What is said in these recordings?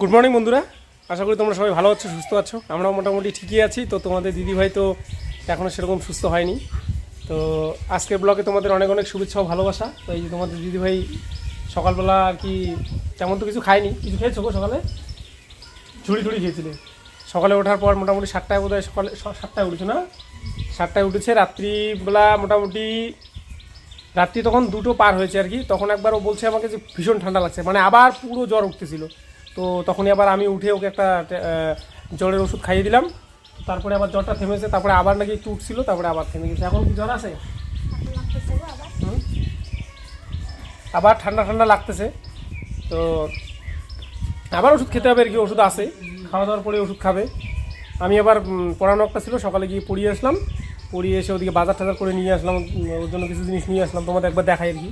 Good morning বন্ধুরা। আশা করি তোমরা সবাই ভালো আছো সুস্থ আছো। আমরা মোটামুটি ঠিকই আছি। তো তোমাদের দিদিভাই তো এখনও সেরকম সুস্থ হয়নি। তো আজকের ব্লগে তোমাদের অনেক অনেক শুভেচ্ছা ও ভালোবাসা। তো এই যে তোমাদের দিদিভাই সকালবেলা আর কি তেমন তো কিছু খায়নি। কিছু খেয়েছো গো সকালে? ঝুড়ি ঝুড়ি খেয়েছিলে। সকালে ওঠার পর মোটামুটি সাতটায় বোধ হয় সকালে সাতটায় উঠেছো না? সাতটায় উঠেছে রাত্রিবেলা মোটামুটি রাত্রি তখন দুটো পার হয়েছে আর কি। তখন একবার ও বলছে আমাকে যে ভীষণ ঠান্ডা লাগছে। মানে আবার পুরো জ্বর উঠতেছিল। তো তখনই আবার আমি উঠে ওকে একটা জ্বরের ওষুধ খাইয়ে দিলাম। তারপরে আবার জ্বরটা থেমেছে, তারপরে আবার নাকি একটু উঠছিল, তারপরে আবার থেমে গেছে। এখন কি জ্বর আছে? আবার ঠান্ডা ঠান্ডা লাগতেছে। তো আবার ওষুধ খেতে হবে, আর কি ওষুধ আছে। খাওয়া দাওয়ার পরে ওষুধ খাবে। আমি আবার পড়ানো একটা ছিল, সকালে গিয়ে পড়িয়ে আসলাম। পড়িয়ে এসে ওদিকে বাজার টাজার করে নিয়ে আসলাম ওর জন্য কিছু জিনিস নিয়ে আসলাম। তোমাদের একবার দেখাই আর কি।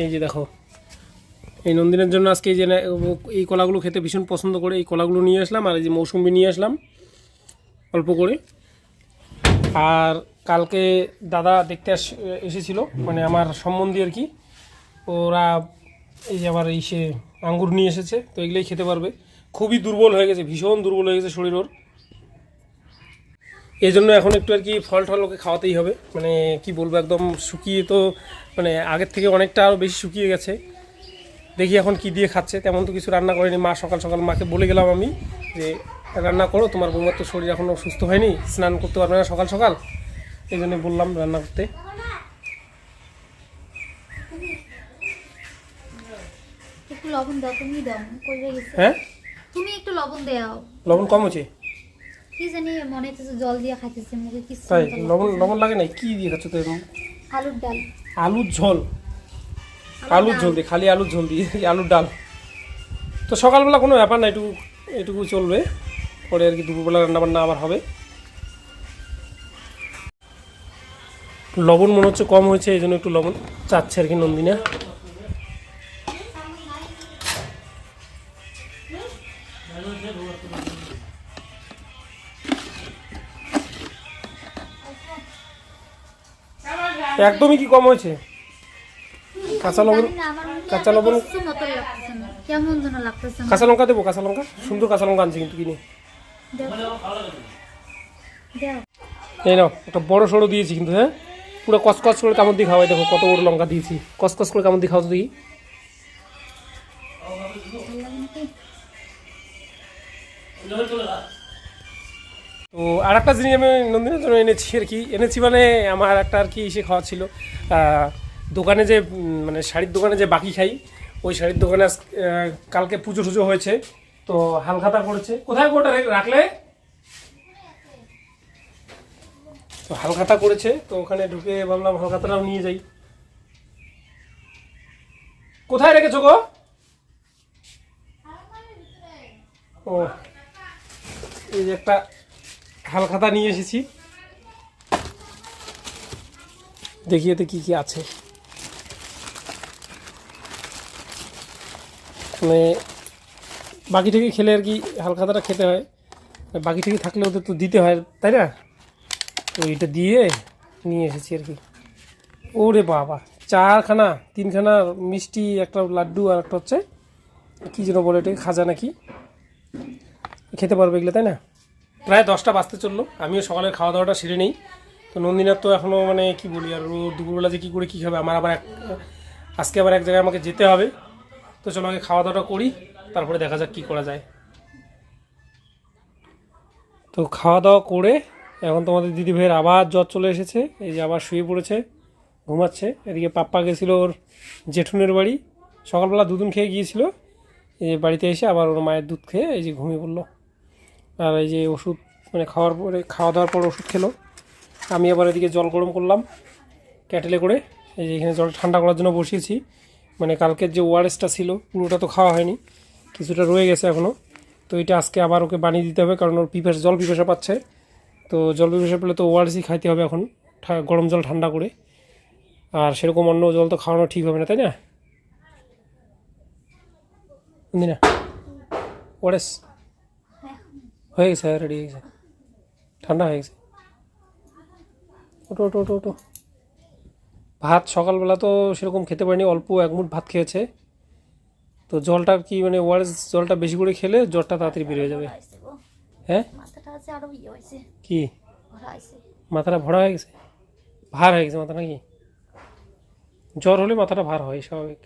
এই যে দেখো। এই নন্দিনের জন্য আজকে এই যে এই কলাগুলো খেতে ভীষণ পছন্দ করে, এই কলাগুলো নিয়ে আসলাম আর এই যে মৌসুম্বি নিয়ে আসলাম, অল্প করে। আর কালকে দাদা দেখতে আস, এসেছিল মানে আমার সম্বন্ধী আর কি। ওরা এই যে আবার এই সে আঙ্গুর নিয়ে এসেছে, তো এগুলোই খেতে পারবে। খুবই দুর্বল হয়ে গেছে, ভীষণ দুর্বল হয়ে গেছে শরীর ওর। এই জন্য এখন একটু আর কি ফল টল ওকে খাওয়াতেই হবে। মানে কি বলব একদম শুকিয়ে তো মানে আগের থেকে অনেকটা আরও বেশি শুকিয়ে গেছে। দেখি এখন কি দিয়ে খাচ্ছে তেমন তো কিছু রান্না করেনি। মা সকাল সকাল মাকে বলে গেলাম আমি যে রান্না করো তোমার বৌমার তো শরীর এখনও সুস্থ হয়নি স্নান করতে পারবে না সকাল সকাল। এই জন্য বললাম রান্না করতে। লবণ দাও তুমি দাও কই গেছে। হ্যাঁ? তুমি একটু লবণ দাও লবণ কম হচ্ছে? কি জানি মনে হচ্ছে জল দিয়ে খাইতেছে মুখে কি তাই লবণ লবণ লাগে না কি দিয়ে খাচ্ছ তো আলুর ডাল। আলুর ঝোল। আলুর ঝোল দিয়ে খালি আলুর ঝোল দিয়ে আলুর ডাল। তো সকালবেলা কোনো ব্যাপার না একটু এটুকু চলবে। পরে আর কি দুপুরবেলা রান্নাবান্না আবার হবে। লবণ মনে হচ্ছে কম হয়েছে এই জন্য একটু লবণ চাচ্ছে আর কি নন্দিনা। একদমই কি কম হয়েছে? কাঁচা লবণ কাঁচা লবণ- কেমন যেন লাগতেছে কাঁচা লঙ্কা দেবো কাঁচা লঙ্কা? সুন্দর কাঁচা লঙ্কা আনছি কিন্তু কিনে। এই নাও একটা বড় সড়ো দিয়েছি কিন্তু হ্যাঁ? পুরো কসকস করে কামড় দিয়ে খাওয়াই দেখো কত বড় লঙ্কা দিয়েছি। কসকস করে কামড় দিয়ে খাওয়া দেখি। তো আর একটা জিনিস আমি নন্দিনের জন্য এনেছি আর কি। এনেছি মানে আমার একটা আর কি ইসে খাওয়া ছিল। দোকানে যে মানে শাড়ির দোকানে যে বাকি খাই, ওই শাড়ির দোকানে কালকে পুজো টুজো হয়েছে। তো হালখাতা করেছে কোথায় কোটা রাখলে? তো হালখাতা করেছে তো ওখানে ঢুকে ভাবলাম হালখাতাটাও নিয়ে যাই। কোথায় রেখেছো গো? ও, এই যে একটা হালখাতা নিয়ে এসেছি। দেখি এতে কি কি আছে। মানে বাকি থেকে খেলে আর কি হালখাতাটা খেতে হয়। বাকি থেকে থাকলে ওদের তো দিতে হয়, তাই না? তো এটা দিয়ে নিয়ে এসেছি আর কি। ওরে বাবা, চারখানা, তিনখানা মিষ্টি, একটা লাড্ডু আর একটা হচ্ছে, কী যেন বলে এটাকে, খাজা নাকি। খেতে পারবে এগুলো, তাই না? প্রায় দশটা বাজতে চলল। আমিও সকালে খাওয়া দাওয়াটা সেরে নেই। তো নন্দিনার তো এখনও মানে কি বলি আর ও দুপুরবেলা যে কী করে কী খাবে, আমার আবার এক, আজকে আবার এক জায়গায় আমাকে যেতে হবে। তো চলো আগে খাওয়া দাওয়াটা করি, তারপরে দেখা যাক কী করা যায়। তো খাওয়া দাওয়া করে এখন তোমাদের দিদি ভাইয়ের আবার জ্বর চলে এসেছে, এই যে আবার শুয়ে পড়েছে, ঘুমাচ্ছে। এদিকে পাপ্পা গেছিল ওর জেঠুনের বাড়ি। সকালবেলা দুদিন খেয়ে গিয়েছিল। এই বাড়িতে এসে আবার ওর মায়ের দুধ খেয়ে এই যে ঘুমিয়ে পড়ল। আর এই যে ওষুধ মানে খাওয়ার পরে, খাওয়া দাওয়ার পর ওষুধ খেলো। আমি আবার এদিকে জল গরম করলাম, ক্যাটেলে করে। এই যে এখানে জল ঠান্ডা করার জন্য বসিয়েছি। মানে কালকের যে ওআরএসটা ছিল, পুরোটা তো খাওয়া হয়নি, কিছুটা রয়ে গেছে এখনও তো এটা আজকে আবার ওকে বানিয়ে দিতে হবে, কারণ ওর পিপাস, জল পিপাসা পাচ্ছে। তো জল পিপাসা পেলে তো ওআরএসই খাইতে হবে এখন গরম জল ঠান্ডা করে। আর সেরকম অন্য জল তো খাওয়ানো ঠিক হবে না, তাই না? না ওআরএস। হয়ে গেছে রেডি হয়ে গেছে। ঠান্ডা হয়ে গেছে। ওটো ওটো ওটো ওটো ভাত সকালবেলা তো সেরকম খেতে পারিনি অল্প এক মুঠ ভাত খেয়েছে। তো জলটা কি মানে ওয়ারেস জলটা বেশি করে খেলে জ্বরটা তাড়াতাড়ি বেরিয়ে যাবে? হ্যাঁ? ইয়ে কি? মাথাটা ভরা হয়ে গেছে? ভার হয়ে গেছে মাথা নাকি? জ্বর হলে মাথাটা ভার হয় স্বাভাবিক।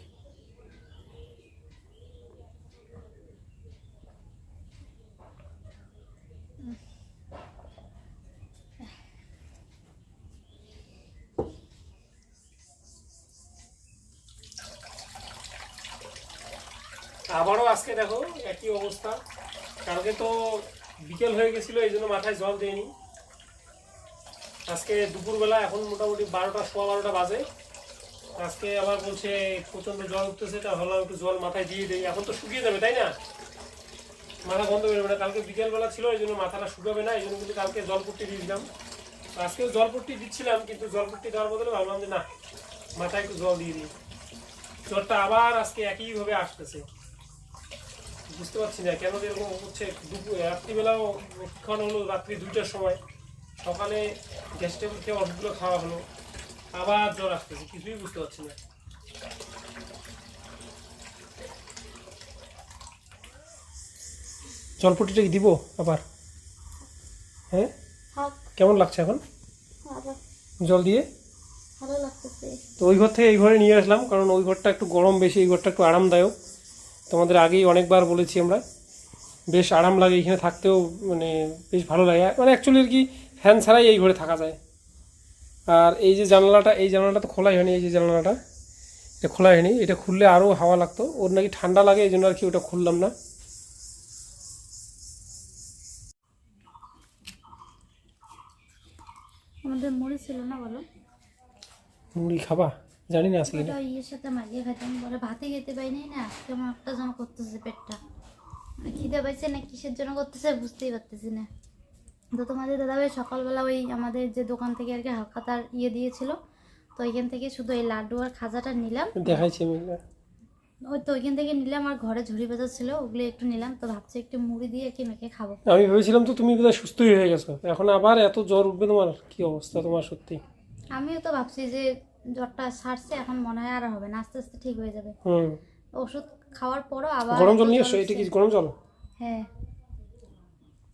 আবারও আজকে দেখো একই অবস্থা। কালকে তো বিকেল হয়ে গেছিল, এই জন্য মাথায় জল দেয়নি। আজকে দুপুরবেলা এখন মোটামুটি বারোটা, সোয়া বারোটা বাজে। আজকে আবার বলছে প্রচণ্ড জল উঠতেছে, তা ভাবলাম একটু জল মাথায় দিয়ে দিই। এখন তো শুকিয়ে যাবে, তাই না? মাথা বন্ধ হয়ে যাবে না। কালকে বিকেলবেলা ছিল, এই জন্য মাথাটা শুকাবে না, এই জন্য কিন্তু কালকে জলপট্টি দিয়েছিলাম তো আজকেও জলপট্টি দিচ্ছিলাম, কিন্তু জলপট্টি দেওয়ার বদলে ভাবলাম যে না, মাথায় একটু জল দিয়ে দিই। জ্বরটা আবার আজকে একইভাবে আসতেছে। বুঝতে পারছি না কেন এরকম হচ্ছে দুপুর রাত্রিবেলাও কিছুক্ষণ হলো রাত্রি দুইটার সময়। সকালে গ্যাস টেবিল খেয়ে ওষুধগুলো খাওয়া হলো আবার জ্বর আসতেছে কিছুই বুঝতে পারছি না। জলপটিটা কি দিব আবার? হ্যাঁ? কেমন লাগছে এখন? জল দিয়ে? তো ওই ঘর থেকে এই ঘরে নিয়ে আসলাম কারণ ওই ঘরটা একটু গরম বেশি এই ঘরটা একটু আরামদায়ক। তোমাদের আগেই অনেকবার বলেছি আমরা। বেশ আরাম লাগে এখানে থাকতেও মানে বেশ ভালো লাগে। মানে অ্যাকচুয়ালি আর কি ফ্যান ছাড়াই এই ঘরে থাকা যায়। আর এই যে জানালাটা এই জানালাটা তো খোলাই হয়নি এই যে জানালাটা এটা খোলা হয়নি। এটা খুললে আরও হাওয়া লাগতো। ওর নাকি ঠান্ডা লাগে এই জন্য আর কি ওটা খুললাম না। আমাদের মুড়ি ছিল না বলো? মুড়ি খাবা? জানি না আসলে। ইয়ের সাথে মাখিয়ে খাইতাম। বলে ভাতে খেতে পাইনি না কেমন একটা যেন করতেছে পেটটা। মানে খিদে পাইছে না কিসের জন্য করতেছে বুঝতেই পারতেছি না। তো তোমাদের দাদাভাই সকালবেলা ওই আমাদের যে দোকান থেকে আর কি হালকা তার ইয়ে দিয়েছিল তো ওইখান থেকে শুধু এই লাড্ডু আর খাজাটা নিলাম। দেখাইছি ওই তো ওইখান থেকে নিলাম আর ঘরে ঝুড়ি বাজার ছিল ওগুলো একটু নিলাম তো ভাবছি একটু মুড়ি দিয়ে কি মেখে খাব। আমি ভেবেছিলাম তো তুমি বোধহয় সুস্থই হয়ে গেছো। এখন আবার এত জ্বর উঠবে তোমার? কি অবস্থা তোমার সত্যি? আমিও তো ভাবছি যে জ্বরটা সারছে এখন মনে হয় আর হবে না আস্তে আস্তে ঠিক হয়ে যাবে। হুম। ওষুধ খাওয়ার পরও আবার গরম জল নিয়ে এসো এটা কি গরম জল? হ্যাঁ।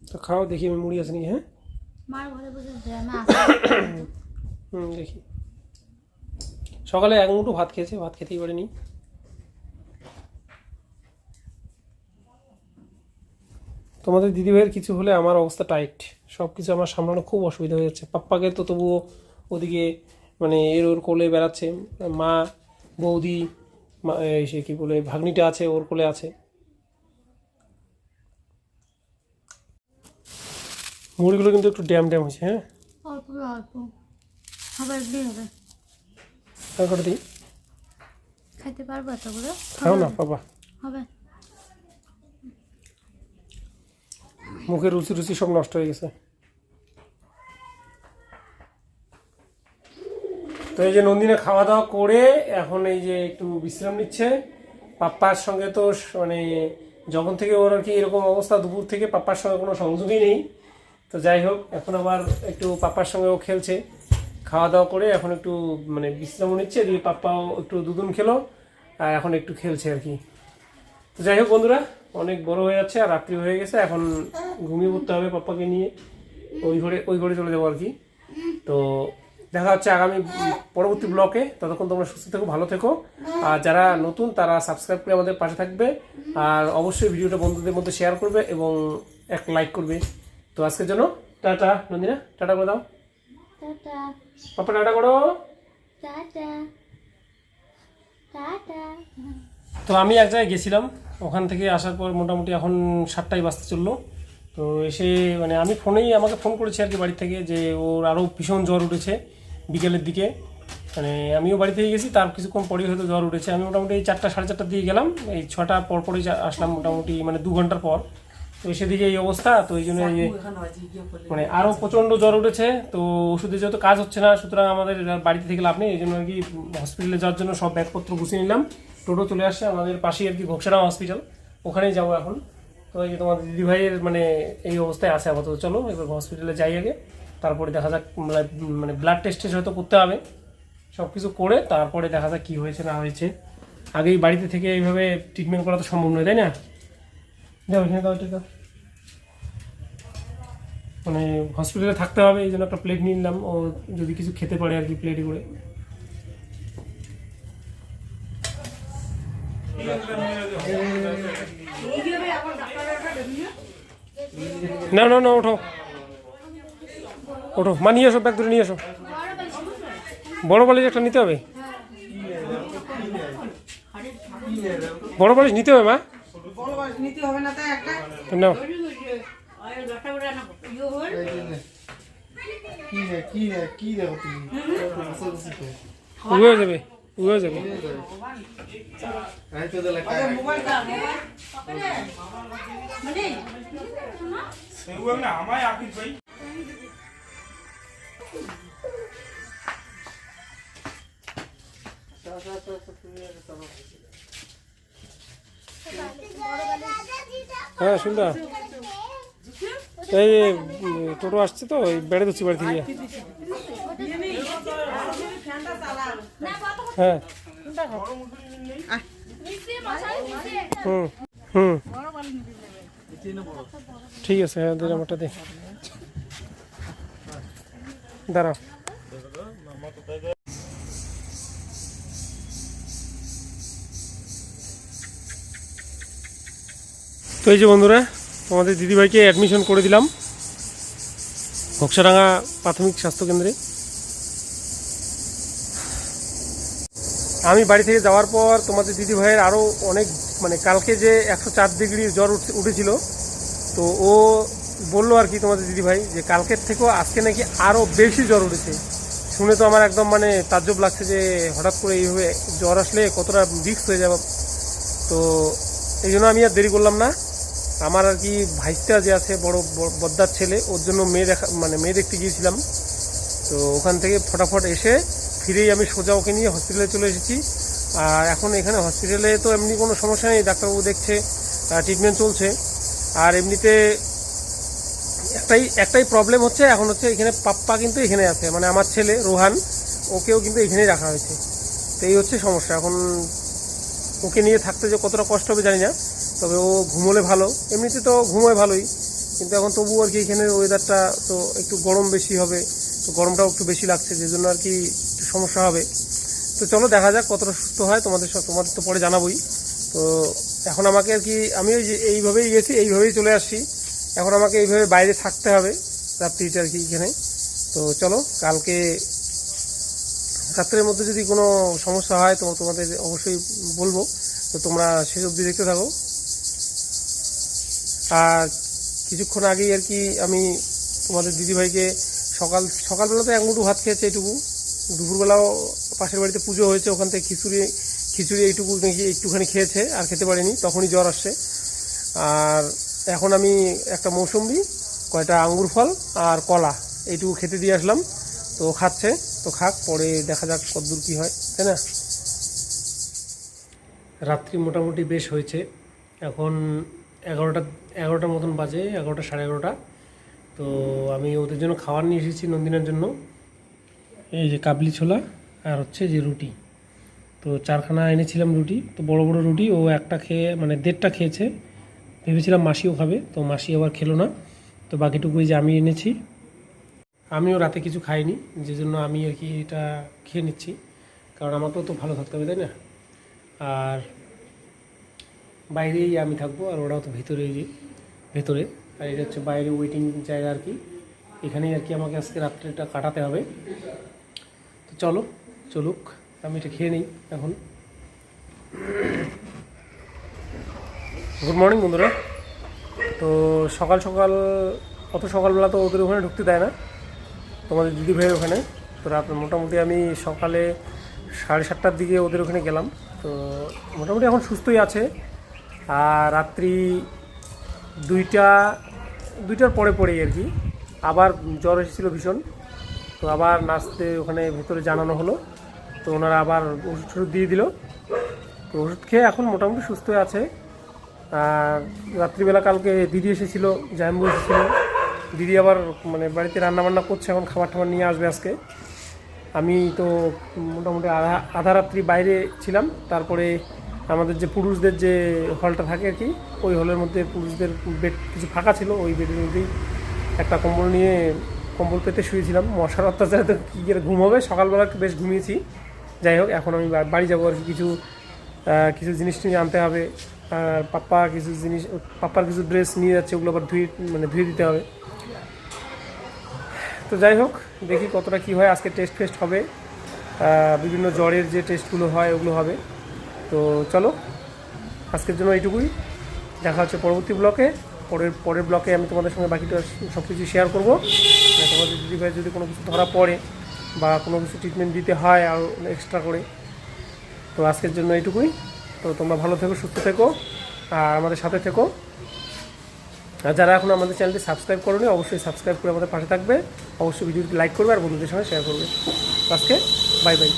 তো খাও দেখি আমি মুড়ি আছে নাকি হ্যাঁ? মার ঘরে বসে জ্যামে আসে হুম দেখি। সকালে এক মুঠো ভাত খেয়েছে ভাত খেতেই পারিনি। তোমাদের দিদিভাইয়ের কিছু হলে আমার অবস্থা টাইট। সব কিছু আমার সামলানো খুব অসুবিধা হয়ে যাচ্ছে। পাপ্পাকে তো তবুও ওদিকে মানে এর ওর কোলে বেড়াচ্ছে মা বৌদি সে কী বলে ভাগ্নিটা আছে ওর কোলে আছে। মুড়িগুলো কিন্তু একটু ড্যাম ড্যাম হয়েছে হ্যাঁ? অল্প অল্প। হবে একদিন হবে। আর দিই খাইতে পারব এতগুলো? খাও না বাবা হবে। মুখের রুচি রুচি সব নষ্ট হয়ে গেছে। তো এই যে নন্দিনা খাওয়া দাওয়া করে এখন এই যে একটু বিশ্রাম নিচ্ছে। পাপ্পার সঙ্গে তো মানে যখন থেকে ওর আর কি এরকম অবস্থা, দুপুর থেকে পাপ্পার সঙ্গে কোনো সংযোগই নেই। তো যাই হোক, এখন আবার একটু পাপ্পার সঙ্গেও খেলছে। খাওয়া দাওয়া করে এখন একটু মানে বিশ্রামও নিচ্ছে, দিয়ে পাপ্পাও একটু দুদিন খেলো, আর এখন একটু খেলছে আর কি। তো যাই হোক বন্ধুরা, অনেক বড় হয়ে যাচ্ছে আর রাত্রি হয়ে গেছে, এখন ঘুমিয়ে পড়তে হবে পাপ্পাকে নিয়ে। ওই ঘরে ওই ঘরে চলে যাব আর কি। তো দেখা হচ্ছে আগামী পরবর্তী ব্লকে। ততক্ষণ তোমরা সুস্থ থেকো ভালো থেকো। আর যারা নতুন তারা সাবস্ক্রাইব করে আমাদের পাশে থাকবে। আর অবশ্যই ভিডিওটা বন্ধুদের মধ্যে শেয়ার করবে এবং এক লাইক করবে। তো আজকের জন্য টাটা নন্দিনা। টাটা করে দাও। টাটা। পাপা টাটা করো। টাটা। টাটা। তো আমি এক জায়গায় গেছিলাম। ওখান থেকে আসার পর মোটামুটি এখন সাতটায় বাজতে চলল। তো এসে মানে আমি ফোনেই আমাকে ফোন করেছি আর কি বাড়ি থেকে যে ওর আরও ভীষণ জ্বর উঠেছে। বিকেলের দিকে। মানে আমিও বাড়ি থেকে গেছি, তার কিছুক্ষণ পরেই হয়তো জ্বর উঠেছে। আমি মোটামুটি এই চারটা, সাড়ে চারটার দিকে গেলাম। এই ছটা পর পরই আসলাম মোটামুটি মানে দু ঘণ্টার পর। তো সেদিকে এই অবস্থা, তো এই জন্য মানে আরও প্রচণ্ড জ্বর উঠেছে। তো ওষুধে যেহেতু কাজ হচ্ছে না, সুতরাং আমাদের বাড়িতে থেকে লাভ নেই। এই জন্য আর কি হসপিটালে যাওয়ার জন্য সব ব্যাগপত্র গুছিয়ে নিলাম। টোটো চলে আসছে আমাদের পাশেই আর কি ঘোকসারাম হসপিটাল ওখানেই যাব এখন। তো এই যে তোমার দিদিভাইয়ের মানে এই অবস্থায় আছে আপাতত। চলো এবার হসপিটালে যাই আগে। তারপরে দেখা যাক, মানে- মানে ব্লাড টেস্ট হয়তো করতে হবে। সব কিছু করে তারপরে দেখা যাক কী হয়েছে, না হয়েছে। আগেই বাড়িতে থেকে এইভাবে ট্রিটমেন্ট করা তো সম্ভব নয়, তাই না? দাও এখানে দাও, এটা। মানে হসপিটালে থাকতে হবে, এই জন্য একটা প্লেট নিয়ে নিলাম। ও যদি কিছু খেতে পারে আর কি প্লেটে করে। না না না, ওঠো। ওঠো, মা, নিয়ে এসো, ব্যাগ ধরে নিয়ে এসো। বড় বালিশ একটা নিতে হবে? বড় বালিশ নিতে হবে, মা? নাও। যাবে, উড়ে যাবে। আমি তো দিলে মোবাইলটা হ্যাঁ শুনটা এই টোটো আসছে তো বেড়ে দিচ্ছি বাড়ি থেকে। হ্যাঁ। হুম হুম। ঠিক আছে হ্যাঁ দিলাম ওটা দে। দাঁড়াও। তো এই যে বন্ধুরা, তোমাদের দিদিভাইকে অ্যাডমিশন করে দিলাম ঘোকসাডাঙ্গা প্রাথমিক স্বাস্থ্যকেন্দ্রে আমি বাড়ি থেকে যাওয়ার পর তোমাদের দিদিভাইয়ের আরও অনেক মানে কালকে যে একশো চার ডিগ্রি জ্বর উঠে- উঠেছিল, তো ও বলল আর কি তোমাদের দিদিভাই যে কালকের থেকেও আজকে নাকি আরও বেশি জ্বর উঠেছে। শুনে তো আমার একদম মানে তাজ্জব লাগছে যে হঠাৎ করে এইভাবে জ্বর আসলে কতটা রিস্ক হয়ে যাবে। তো এই জন্য আমি আর দেরি করলাম না। আমার আর কি ভাইস্তা যে আছে, বড় বদ্দার ছেলে, ওর জন্য মেয়ে দেখা মানে মেয়ে দেখতে গিয়েছিলাম। তো ওখান থেকে ফটাফট এসে ফিরেই আমি সোজা ওকে নিয়ে হসপিটালে চলে এসেছি। আর এখন এখানে হসপিটালে তো এমনি কোনো সমস্যা নেই, ডাক্তারবাবু দেখছে ট্রিটমেন্ট চলছে। আর এমনিতে একটাই একটাই প্রবলেম হচ্ছে, এখন হচ্ছে এখানে পাপ্পা কিন্তু এখানে আছে। মানে আমার ছেলে রোহান, ওকেও কিন্তু এখানেই রাখা হয়েছে। তো এই হচ্ছে সমস্যা। এখন ওকে নিয়ে থাকতে যে কতটা কষ্ট হবে জানি না, তবে ও ঘুমোলে ভালো। এমনিতে তো ঘুমোয় ভালোই, কিন্তু এখন তবু আর কি এখানের ওয়েদারটা তো একটু গরম বেশি হবে, তো গরমটাও একটু বেশি লাগছে, যে জন্য আর কি একটু সমস্যা হবে। তো চলো দেখা যাক কতটা সুস্থ হয়, তোমাদের সব তোমাদের তো পরে জানাবোই। তো এখন আমাকে আর কি, আমি ওই যে এইভাবেই গেছি, এইভাবেই চলে আসছি। এখন আমাকে এইভাবে বাইরে থাকতে হবে রাত্রিটা আর কি এখানে। তো চলো, কালকে রাত্রের মধ্যে যদি কোনো সমস্যা হয়, তো তোমাদের অবশ্যই বলব। তো তোমরা শেষ অবধি দেখতে থাকো। আর কিছুক্ষণ আগেই আর কি আমি তোমাদের দিদিভাইকে সকাল সকালবেলা তো এক মুঠো ভাত খেয়েছে এইটুকু। দুপুরবেলাও পাশের বাড়িতে পুজো হয়েছে, ওখান থেকে খিচুড়ি খিচুড়ি এইটুকু নাকি একটুখানি খেয়েছে, আর খেতে পারেনি, তখনই জ্বর আসছে। আর এখন আমি একটা মৌসুম্বি, কয়টা আঙ্গুর ফল আর কলা, এইটুকু খেতে দিয়ে আসলাম। তো খাচ্ছে, তো খাক, পরে দেখা যাক কতদূর কী হয়, তাই না? রাত্রি মোটামুটি বেশ হয়েছে। এখন এগারোটা, এগারোটার মতন বাজে, এগারোটা সাড়ে এগারোটা। তো আমি ওদের জন্য খাবার নিয়ে এসেছি নন্দিনার জন্য। এই যে কাবলি ছোলা আর হচ্ছে যে রুটি। তো চারখানা এনেছিলাম রুটি, তো বড় বড় রুটি, ও একটা খেয়ে মানে দেড়টা খেয়েছে। ভেবেছিলাম মাসিও খাবে, তো মাসি আবার খেলো না। তো বাকিটুকুই যে আমি এনেছি, আমিও রাতে কিছু খাইনি, যে জন্য আমি আর কি এটা খেয়ে নিচ্ছি। কারণ আমাকেও তো ভালো থাকতে হবে, তাই না? আর বাইরেই আমি থাকব, আর ওরাও তো ভিতরে যে, ভেতরে। আর এটা হচ্ছে বাইরে ওয়েটিং জায়গা আর কি। এখানেই আর কি আমাকে আজকে রাত্রিটা কাটাতে হবে। তো চলো, চলুক, আমি এটা খেয়ে নিই এখন। গুড মর্নিং বন্ধুরা। তো সকাল সকাল, অত সকালবেলা তো ওদের ওখানে ঢুকতে দেয় না। তোমাদের দিদি ভাইয়ের ওখানে। তো রাত মোটামুটি আমি সকালে সাড়ে সাতটার দিকে ওদের ওখানে গেলাম। তো মোটামুটি এখন সুস্থই আছে। আর রাত্রি দুইটা, দুইটার পরে পরেই আর কি। আবার জ্বর এসেছিল ভীষণ। তো আবার নাচতে ওখানে ভেতরে জানানো হলো। তো ওনারা আবার ওষুধ দিয়ে দিল। তো ওষুধ খেয়ে এখন মোটামুটি সুস্থ আছে। আর রাত্রিবেলা কালকে দিদি এসেছিল জাম্বু এসেছিল দিদি আবার মানে বাড়িতে রান্না বান্না করছে, এখন খাবার টাবার নিয়ে আসবে আজকে। আমি তো মোটামুটি আধা আধা রাত্রি বাইরে ছিলাম। তারপরে আমাদের যে পুরুষদের যে হলটা থাকে আর কি, ওই হলের মধ্যে পুরুষদের বেড কিছু ফাঁকা ছিল, ওই বেডের মধ্যেই একটা কম্বল নিয়ে কম্বল পেতে শুয়েছিলাম। মশার অত্যাচারে তো কী করে ঘুম হবে? সকালবেলা বেশ ঘুমিয়েছি। যাই হোক, এখন আমি বাড়ি যাব আর কিছু কিছু জিনিস নিয়ে আনতে হবে। আর পাপ্পা কিছু জিনিস পাপ্পার কিছু ড্রেস নিয়ে যাচ্ছে, ওগুলো আবার ধুয়ে মানে ধুয়ে দিতে হবে। তো যাই হোক, দেখি কতটা কি হয়। আজকে টেস্ট ফেস্ট হবে। বিভিন্ন জ্বরের যে টেস্টগুলো হয়, ওগুলো হবে। তো চলো, আজকের জন্য এইটুকুই। দেখা হচ্ছে পরবর্তী ব্লকে পরের পরের ব্লকে আমি তোমাদের সঙ্গে বাকিটা সব কিছু শেয়ার করব। মানে তোমাদের যদি ভাই যদি কোনো কিছু ধরা পড়ে বা কোনো কিছু ট্রিটমেন্ট দিতে হয়, আর এক্সট্রা করে। তো আজকের জন্য এইটুকুই। তোমরা ভালো থেকো, সুস্থ থেকো, আর আমাদের সাথে থেকো। আর যারা এখন আমাদের চ্যানেলটি সাবস্ক্রাইব করোনি, অবশ্যই সাবস্ক্রাইব করে আমাদের পাশে থাকবে। অবশ্যই ভিডিওটি লাইক করবে আর বন্ধুদের সঙ্গে শেয়ার করবে। তো আজকে বাই বাই